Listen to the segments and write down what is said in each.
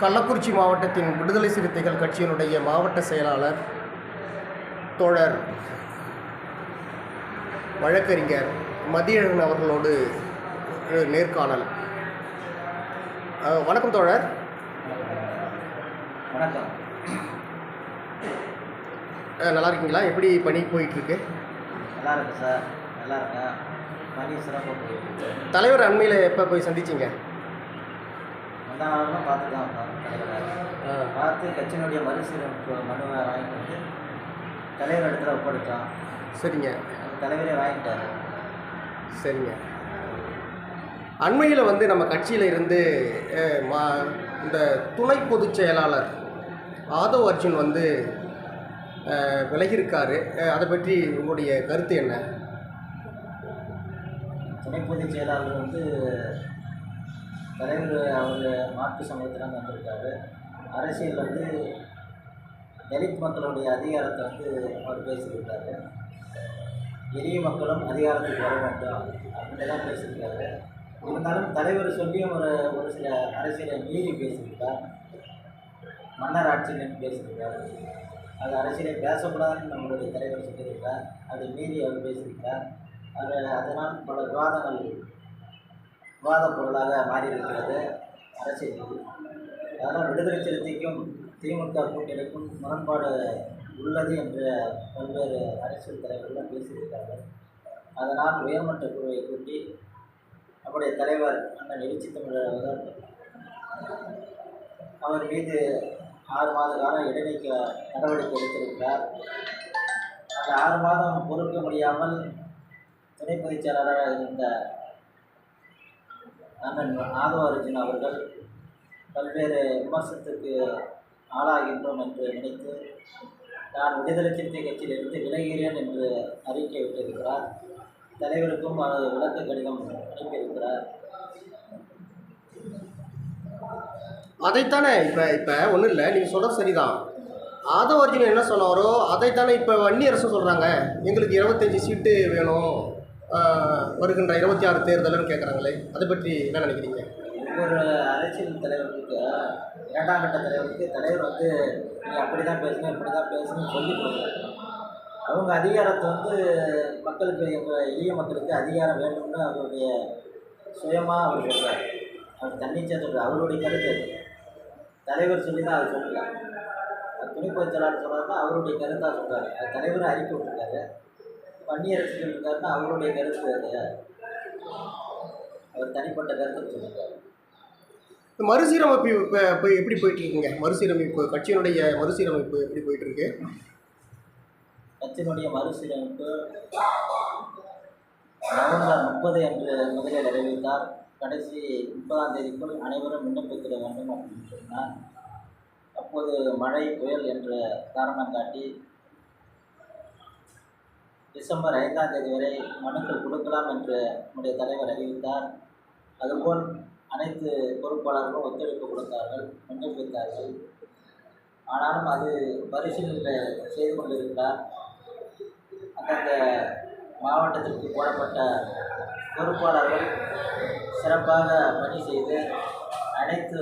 கள்ளக்குறிச்சி மாவட்டத்தின் விடுதலை சிறுத்தைகள் கட்சியினுடைய மாவட்ட செயலாளர் தோழர் வழக்கறிஞர் மதியழகன் அவர்களோடு நேர்காணல். வணக்கம் தோழர். வணக்கம். நல்லா இருக்கீங்களா எப்படி பணி போயிட்டுருக்கு? நல்லா இருக்கு சார். நல்லா இருக்கேன் பணி சிறப்பாக போயிருக்கு தலைவர் அண்மையில் எப்போ போய் சந்திச்சிங்க? பார்த்து தான் பார்த்து கட்சியினுடைய மறுசீரமைப்பு மனுவை வாங்கிட்டு வந்து தலைவர் இடத்துல ஒப்படைச்சோம் சரிங்க. தலைவரே வாங்கிட்டாரு. சரிங்க. அண்மையில் வந்து நம்ம கட்சியில் இருந்து மா இந்த துணை பொதுச் செயலாளர் ஆதவ் அர்ஜுன் வந்து விலகியிருக்காரு. அதை பற்றி உங்களுடைய கருத்து என்ன? துணை பொதுச் செயலாளர் வந்து தலைவர் அவர் மாட்டு சமூகத்தில் வந்திருக்காரு. அரசியல் வந்து தலித் மக்களுடைய அதிகாரத்தை வந்து அவர் பேசியிருக்காரு. எளிய மக்களும் அதிகாரத்துக்கு வர வேண்டும் அப்படின்னு தான் பேசியிருக்காரு. இருந்தாலும் தலைவர் சொல்லியும் ஒரு ஒரு சில அரசியலை மீறி பேசியிருக்கார். மன்னர் ஆட்சியிலன்னு பேசியிருக்கார். அது அரசியலை பேசக்கூடாதுன்னு நம்மளுடைய தலைவர் சொல்லியிருக்கார். அதை மீறி அவர் பேசியிருக்கார். அது அதனால் பல விவாதங்கள் விவாத பொருளாக மாறி இருக்கிறது அரசியல் அதனால் விடுதலை சிறுத்தைக்கும் திமுக கூட்டணிக்கும் முரண்பாடு உள்ளது என்று பல்வேறு அரசியல் தலைவர்கள் பேசியிருக்கார்கள் அதனால் உயர்மட்ட குழுவை கூட்டி நம்முடைய தலைவர் அண்ணன் எழுச்சி தமிழர் அவர்கள் அவர் மீது ஆறு மாத காலம் இடைநீக்க நடவடிக்கை எடுத்திருக்கிறார். அந்த ஆறு மாதம் பொறுக்க முடியாமல் துணை பொதுச் செயலாளராக இருந்த அண்ணன் ஆதவ அர்ஜுன் அவர்கள் பல்வேறு விமர்சனத்துக்கு ஆளாகின்றோம் என்று நினைத்து நான் விடுதலை சிறுத்தை கட்சியிலிருந்து விலகிறேன் என்று அறிக்கை விட்டிருக்கிறார். தலைவருக்கும் அவரது விளக்க கடிதம் அனுப்பியிருக்கிறார். அதைத்தானே இப்போ இப்போ ஒன்றும் இல்லை நீங்கள் சொல்கிறது சரிதான். ஆதவ அர்ஜுன் என்ன சொன்னாரோ அதைத்தானே இப்போ வன்னி அரசு சொல்கிறாங்க எங்களுக்கு இருபத்தஞ்சி சீட்டு வேணும். வருகின்ற இருபத்தி ஆறு தேர்தல்னு கேட்குறாங்களே அதை பற்றி என்ன நினைக்கிறீங்க? ஒவ்வொரு அரசியல் தலைவர்களுக்கு இரண்டாம் கட்ட தலைவருக்கு தலைவர் வந்து நீ அப்படி தான் பேசணும் இப்படி தான் பேசணும்னு சொல்லி கொடுக்குறாங்க அவங்க அதிகாரத்தை வந்து மக்களுக்கு எங்கள் எளிய மக்களுக்கு அதிகாரம் வேணும்னு அவருடைய சுயமாக அவர் சொல்கிறார் அவர் தன்னிச்சையாக சொல்கிறார் அவருடைய கருத்து அது. தலைவர் சொல்லி தான் அவர் சொல்கிறார் அது துணைப்பொதுச் செயலாளர் சொல்கிறாருன்னா அவருடைய கருத்தாக சொல்கிறாரு அது தலைவர் அறிக்கை விட்டுருக்காரு. வன்னியரசு சொல்லியிருக்காருன்னா அவருடைய கருத்து அது. அவர் தனிப்பட்ட கருத்து சொல்லியிருக்காரு மறுசீரமைப்பு இப்போ இப்போ எப்படி போயிட்டு இருக்குங்க மறுசீரமைப்பு கட்சியினுடைய மறுசீரமைப்பு எப்படி போயிட்டு இருக்கு கட்சியினுடைய மறுசீரமைப்பு நவம்பர் முப்பது என்று முதலில் அறிவித்தார் கடைசி முப்பதாம் தேதிக்குள் அனைவரும் விண்ணப்பித்திட வேண்டும் அப்படின்னு சொன்னார். அப்போது மழை புயல் என்ற காரணம் காட்டி டிசம்பர் ஐந்தாம் தேதி வரை மனுக்கள் கொடுக்கலாம் என்று நம்முடைய தலைவர் அறிவித்தார். அதுபோல் அனைத்து பொறுப்பாளர்களும் ஒத்துழைப்பு கொடுத்தார்கள் விண்ணப்பித்தார்கள் ஆனாலும் அது பரிசீலனை செய்து கொண்டிருக்கிறார் அந்தந்த மாவட்டத்திற்கு போடப்பட்ட பொறுப்பாளர்கள் சிறப்பாக பணி செய்து அனைத்து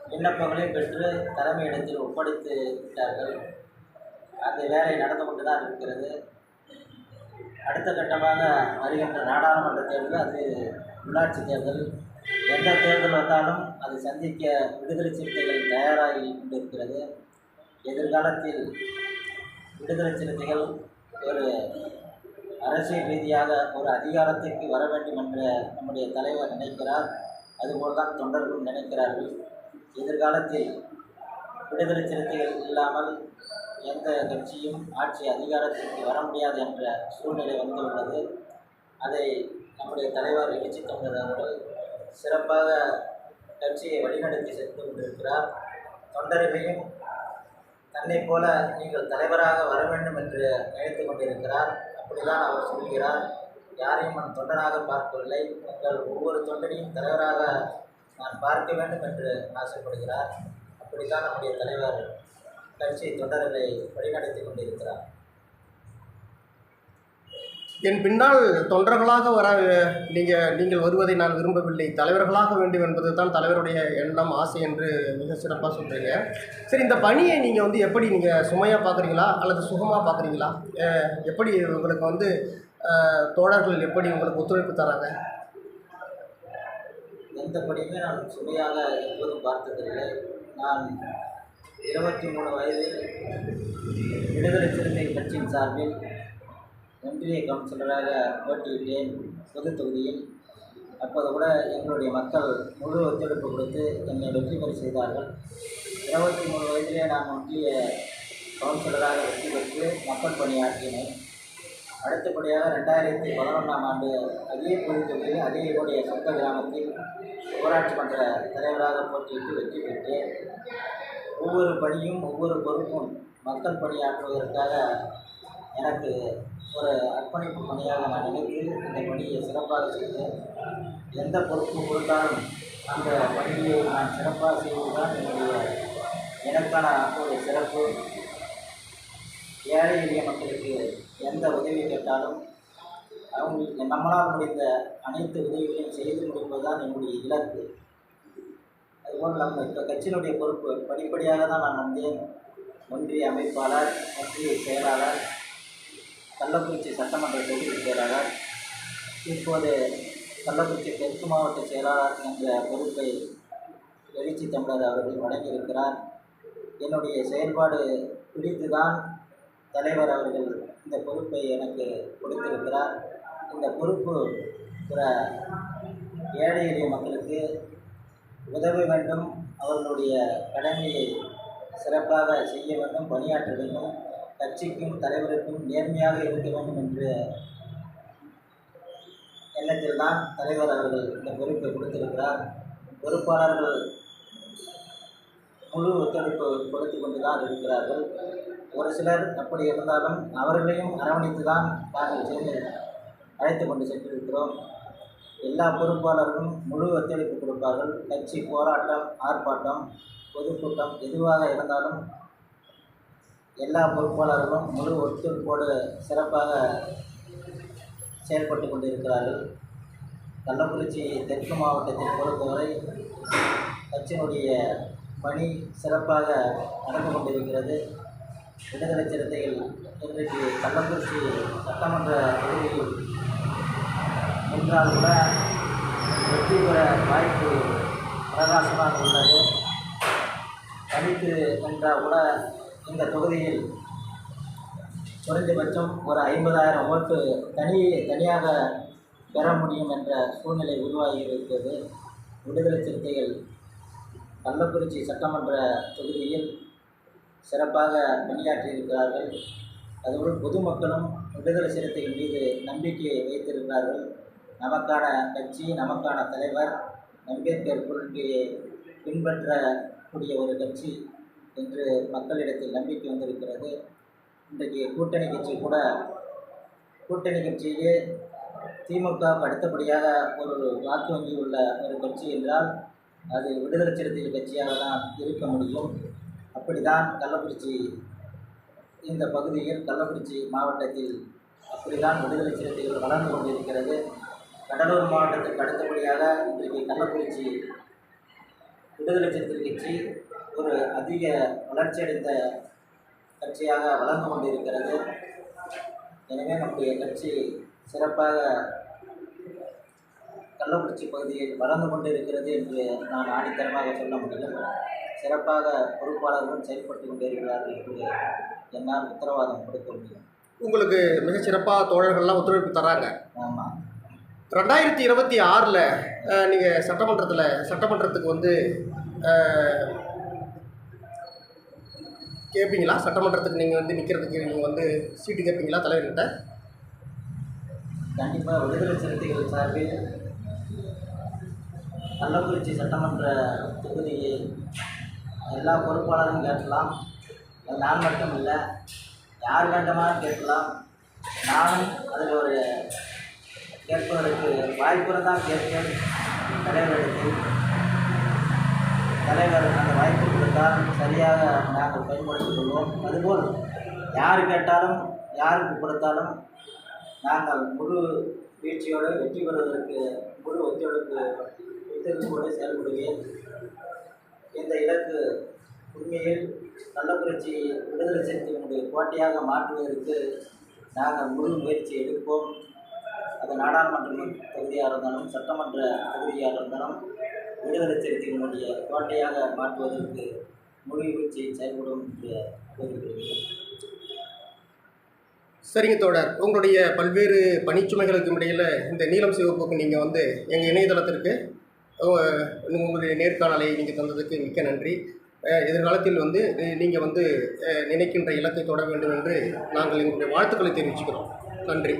விண்ணப்பங்களையும் பெற்று தலைமையிடத்தில் ஒப்படைத்து விட்டார்கள். அந்த வேலை நடந்து கொண்டு தான் இருக்கிறது. அடுத்த கட்டமாக வருகின்ற நாடாளுமன்ற தேர்தல் அது உள்ளாட்சி தேர்தல் எந்த தேர்தல் வந்தாலும் அதை சந்திக்க விடுதலை சிறுத்தைகள் தயாராகி கொண்டிருக்கிறது. எதிர்காலத்தில் விடுதலை சிறுத்தைகள் ஒரு அரசியல் ரீதியாக ஒரு அதிகாரத்திற்கு வர வேண்டும் என்ற நம்முடைய தலைவர் நினைக்கிறார். அதுபோல்தான் தொண்டர்களும் நினைக்கிறார்கள். எதிர்காலத்தில் விடுதலை சிறுத்தைகள் இல்லாமல் எந்த கட்சியும் ஆட்சி அதிகாரத்திற்கு வர முடியாது என்ற சூழ்நிலை வந்துள்ளது. அதை நம்முடைய தலைவர் எழுச்சி தமிழர் அவர்கள் சிறப்பாக கட்சியை வழிநடத்தி சென்று கொண்டிருக்கிறார். தொண்டர்களையும் தன்னை போல நீங்கள் தலைவராக வர வேண்டும் என்று நினைத்து கொண்டிருக்கிறார். அப்படிதான் அவர் சொல்கிறார். யாரையும் நான் தொண்டனாக பார்க்கவில்லை. உங்கள் ஒவ்வொரு தொண்டனையும் தலைவராக நான் பார்க்க வேண்டும் என்று ஆசைப்படுகிறார். அப்படித்தான் நம்முடைய தலைவர் கட்சி தொண்டர்களை வழிநடத்தி கொண்டிருக்கிறார். என் பின்னால் தொண்டர்களாக வர நீங்கள் நீங்கள் வருவதை நான் விரும்பவில்லை. தலைவர்களாக வேண்டும் என்பது தான் தலைவருடைய எண்ணம் ஆசை என்று மிக சிறப்பாக சொல்கிறீங்க சரி இந்த பணியை நீங்கள் வந்து எப்படி நீங்கள் சுமையாக பார்க்குறீங்களா அல்லது சுகமாக பார்க்குறீங்களா எப்படி உங்களுக்கு வந்து தோழர்கள் எப்படி உங்களுக்கு ஒத்துழைப்பு தராங்க? எந்த படியுமே நான் சுமையாக எப்போதும் பார்த்ததில்லை. நான் இருபத்தி மூணு வயதில் விடுதலை சிறுத்தை கட்சியின் சார்பில் ஒன்றிய கவுன்சிலராக போட்டியிட்டேன். பொது தொகுதியில் அப்போது கூட எங்களுடைய மக்கள் முழு ஒத்துழைப்பு கொடுத்து என்னை வெற்றி பெற செய்தார்கள். இருபத்தி மூணு வயதிலே நான் ஒன்றிய கவுன்சிலராக வெற்றி பெற்று மக்கள் பணியாற்றினேன் அடுத்தபடியாக ரெண்டாயிரத்தி பதினொன்றாம் ஆண்டு அதே பொது தொகுதியில் அதே என்னுடைய சொந்த கிராமத்தில் ஊராட்சி மன்ற தலைவராக போட்டியிட்டு வெற்றி பெற்றேன். ஒவ்வொரு பணியும் ஒவ்வொரு பொறுப்பும் மக்கள் பணியாற்றுவதற்காக எனக்கு ஒரு அர்ப்பணிப்பு பணியாக நான் நினைத்து இந்த பணியை சிறப்பாக செய்தேன் எந்த பொறுப்பு கொடுத்தாலும் அந்த பணியை நான் சிறப்பாக செய்வதுதான் என்னுடைய எனக்கான ஒரு சிறப்பு. ஏழை எளிய மக்களுக்கு எந்த உதவி கேட்டாலும் அவங்களுக்கு நம்மளால் முடிந்த அனைத்து உதவிகளையும் செய்து முடிப்பதுதான் என்னுடைய இலக்கு. அதுபோல் நம்ம இப்போ கட்சியினுடைய பொறுப்பு படிப்படியாக தான் நான் வந்தேன் ஒன்றிய அமைப்பாளர் ஒன்றிய செயலாளர் கள்ளக்குறிச்சி சட்டமன்ற தொகுதி செயலாளர் இப்போது கள்ளக்குறிச்சி தெற்கு மாவட்ட செயலாளர் என்ற பொறுப்பை எழுச்சி தமிழர் அவர்கள் வழங்கியிருக்கிறார். என்னுடைய செயல்பாடு பிடித்து தான் தலைவர் அவர்கள் இந்த பொறுப்பை எனக்கு கொடுத்திருக்கிறார். இந்த பொறுப்பு பிற ஏழை எளிய மக்களுக்கு உதவ வேண்டும். அவர்களுடைய கடமையை சிறப்பாக செய்ய வேண்டும் பணியாற்ற வேண்டும். கட்சிக்கும் தலைவருக்கும் நேர்மையாக இருக்க வேண்டும் என்று எண்ணத்தில் தான் தலைவர் அவர்கள் இந்த பொறுப்பை கொடுத்திருக்கிறார். பொறுப்பாளர்கள் முழு ஒத்துழைப்பு கொடுத்து கொண்டு தான் இருக்கிறார்கள். ஒரு சிலர் அப்படி இருந்தாலும் அவர்களையும் அரவணைத்து தான் நாங்கள் சேர்ந்து அழைத்து கொண்டு சென்றிருக்கிறோம். எல்லா பொறுப்பாளர்களும் முழு ஒத்துழைப்பு கொடுப்பார்கள். கட்சி போராட்டம் ஆர்ப்பாட்டம் பொதுக்கூட்டம் எதுவாக இருந்தாலும் எல்லா பொறுப்பாளர்களும் முழு ஒத்துழைப்போடு சிறப்பாக செயல்பட்டு கொண்டிருக்கிறார்கள். கள்ளக்குறிச்சி தெற்கு மாவட்டத்தை பொறுத்தவரை கட்சியினுடைய பணி சிறப்பாக நடந்து கொண்டிருக்கிறது. விடுதலை சிறுத்தைகள் இன்றைக்கு கள்ளக்குறிச்சி சட்டமன்ற தொகுதியில் நின்றால் கூட வெற்றி பெற வாய்ப்பு பிரகாசமாக உள்ளது. தனித்து நின்றால் கூட இந்த தொகுதியில் குறைந்தபட்சம் ஒரு ஐம்பதாயிரம் ஓட்டு தனி தனியாக பெற முடியும் என்ற சூழ்நிலை உருவாகி இருக்கிறது. விடுதலை சிறுத்தைகள் கள்ளக்குறிச்சி சட்டமன்ற தொகுதியில் சிறப்பாக பணியாற்றியிருக்கிறார்கள் அதுபோல் பொதுமக்களும் விடுதலை சிறுத்தைகள் மீது நம்பிக்கையை வைத்திருக்கிறார்கள். நமக்கான கட்சி நமக்கான தலைவர் அம்பேத்கர் கொள்கையை பின்பற்றக்கூடிய ஒரு கட்சி. என்று மக்களிடத்தில் நம்பிக்கை வந்திருக்கிறது. இன்றைக்கு கூட்டணி கட்சி கூட கூட்டணி கட்சியே திமுக அடுத்தபடியாக ஒரு வாக்கு வங்கி உள்ள ஒரு கட்சி என்றால் அது விடுதலை சிறுத்தைகள் கட்சியாக தான் இருக்க முடியும். அப்படிதான் கள்ளக்குறிச்சி இந்த பகுதியில் கள்ளக்குறிச்சி மாவட்டத்தில் அப்படிதான் விடுதலை சிறுத்தைகள் வளர்ந்து கொண்டிருக்கிறது. கடலூர் மாவட்டத்துக்கு அடுத்தபடியாக இன்றைக்கு கள்ளக்குறிச்சி விடுதலை சிறுத்தைகள் கட்சி ஒரு அதிக வளர்ச்சியடைந்த கட்சியாக வளர்ந்து கொண்டிருக்கிறது. எனவே நம்முடைய கட்சி சிறப்பாக கள்ளக்குறிச்சி பகுதியில் வளர்ந்து கொண்டிருக்கிறது என்று நான் ஆணித்தரமாக சொல்ல முடியும். சிறப்பாக பொறுப்பாளர்களும் செயல்பட்டு கொண்டிருக்கிறார்கள் என்று என்னால் உத்தரவாதம் கொடுக்க முடியும். உங்களுக்கு மிகச் சிறப்பாக தோழர்கள்லாம் ஒத்துழைப்பு தராங்க. ஆமாம் ரெண்டாயிரத்தி இருபத்தி ஆறில் நீங்கள் சட்டமன்றத்தில் சட்டமன்றத்துக்கு வந்து கேட்பீங்களா சட்டமன்றத்துக்கு நீங்கள் வந்து நிற்கிறதுக்கு நீங்கள் வந்து சீட்டு கேட்பீங்களா தலைவர்கிட்ட? கண்டிப்பாக விடுதலை சிறுத்தைகள் சார்பில் கள்ளக்குறிச்சி சட்டமன்ற தொகுதியை எல்லா பொறுப்பாளரும் கேட்கலாம். நான் மட்டும் இல்லை யார் வேண்டுமானாலும் கேட்கலாம். நானும் அதில் ஒரு கேட்பதற்கு வாய்ப்பு தான் கேட்பேன். தலைவரிடத்தில் தலைவர் அந்த வாய்ப்பு கொடுத்தால் சரியாக நாங்கள் பயன்படுத்திக் கொள்வோம். அதுபோல் யார் கேட்டாலும் யாருக்கு கொடுத்தாலும் நாங்கள் முழு வீழ்ச்சியோடு வெற்றி பெறுவதற்கு முழு ஒத்துழைப்பு ஒத்துழைப்போடு செயல்படுவேன். இந்த இலக்கு உண்மையில் கள்ளக்குறிச்சி விடுதலை சிறுத்தைகளுடைய கோட்டையாக மாற்றுவதற்கு நாங்கள் முழு முயற்சி எடுப்போம். அது நாடாளுமன்ற தொகுதியாக இருந்தாலும் சட்டமன்ற தொகுதியாக இருந்தாலும் விடுதலை சிறுத்தைகளுடைய கோட்டையாக மாற்றுவதற்கு முழு செயல்படும் என்று சரிங்க தோழர். உங்களுடைய பல்வேறு பணிச்சுமைகளுக்கு இடையில் இந்த நீலம் சிவப்புக்கு நீங்கள் வந்து எங்கள் இணையதளத்திற்கு உங்களுடைய நேர்காணலை நீங்கள் தந்ததுக்கு மிக்க நன்றி. எதிர்காலத்தில் வந்து நீங்கள் வந்து நினைக்கின்ற இலக்கை தொட வேண்டும் என்று நாங்கள் எங்களுடைய வாழ்த்துக்களை தெரிவிச்சுக்கிறோம். நன்றி.